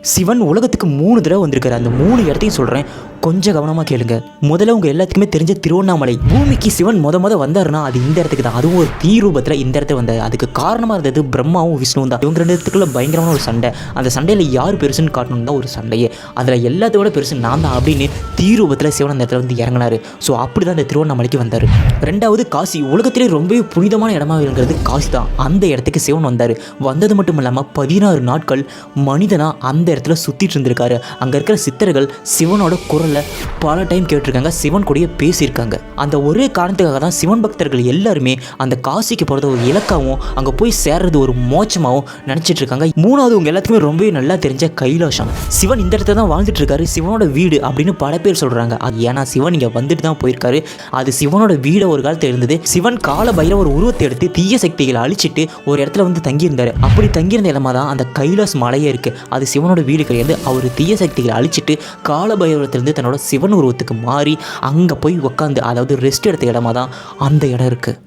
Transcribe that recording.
சிவன் உலகத்துக்கு மூணு தடவை வந்திருக்காரு. அந்த மூணு இடத்தையும் சொல்கிறேன் கொஞ்சம் கவனமாக கேளுங்க. முதல்ல உங்கள் எல்லாத்துக்குமே தெரிஞ்ச திருவண்ணாமலை. பூமிக்கு சிவன் முத முத வந்தாருன்னா அது இந்த இடத்துக்கு தான். அதுவும் ஒரு தீ ரூபத்தில் இந்த இடத்துல வந்தார். அதுக்கு காரணமாக இருந்தது பிரம்மாவும் விஷ்ணுவும் தான். இவங்க ரெண்டு இடத்துக்குள்ள பயங்கரமான ஒரு சண்டை. அந்த சண்டையில் யார் பெருசுன்னு காட்டணும் தான் ஒரு சண்டையே. அதில் எல்லாத்தோட பெருசு நான் தான் அப்படின்னு தீ ரூபத்தில் சிவன் அந்த இடத்துல வந்து இறங்கினாரு. ஸோ அப்படி தான் இந்த திருவண்ணாமலைக்கு வந்தார். ரெண்டாவது காசி உலகத்திலே ரொம்பவே புனிதமான இடமா இருக்கிறது காசி தான். அந்த இடத்துக்கு சிவன் வந்தார். வந்தது மட்டும் இல்லாமல் பதினாறு நாட்கள் மனிதனா அந்த இடத்துல சுற்றிட்டு இருந்திருக்காரு. அங்கே இருக்கிற சித்தர்கள் சிவனோட குரல் இல்லை. பல டைம் கேட்டிருக்காங்க சிவன் கூடயே பேசியிருக்காங்க. அந்த ஒரே காரணத்துக்காக தான் சிவன் பக்தர்கள் எல்லாருமே அந்த காசிக்கு போகிறது ஒரு இலக்காகவும் அங்கே போய் சேர்றது ஒரு மோச்சமாகவும் நினச்சிட்டு இருக்காங்க. மூணாவது உங்கள் எல்லாத்துக்குமே ரொம்பவே நல்லா தெரிஞ்ச கைலாசம். சிவன் இந்த இடத்துல தான் வாழ்ந்துட்டு இருக்காரு சிவனோட வீடு அப்படின்னு பல பேர் சொல்கிறாங்க அது ஏன்னா சிவன் இங்கே வந்துட்டு தான் போயிருக்காரு. அது சிவனோட வீடு ஒரு காலத்தில் இருந்தது. சிவன் கால பைரவ ஒரு உருவத்தை எடுத்து தீய சக்திகளை அழிச்சிட்டு ஒரு இடத்துல வந்து தங்கியிருந்தார். அப்படி தங்கியிருந்த இடமா தான் அந்த கைலாஸ் மலையே இருக்குது அது சிவனோட வீடு கிடையாது அவர் தீய சக்திகளை அழிச்சிட்டு கால பைரவத்திலிருந்து தன்னோட சிவன் உருவத்துக்கு மாறி அங்கே போய் உட்காந்து அதாவது ரெஸ்ட் எடுத்த இடமா தான் அந்த இடம் இருக்குது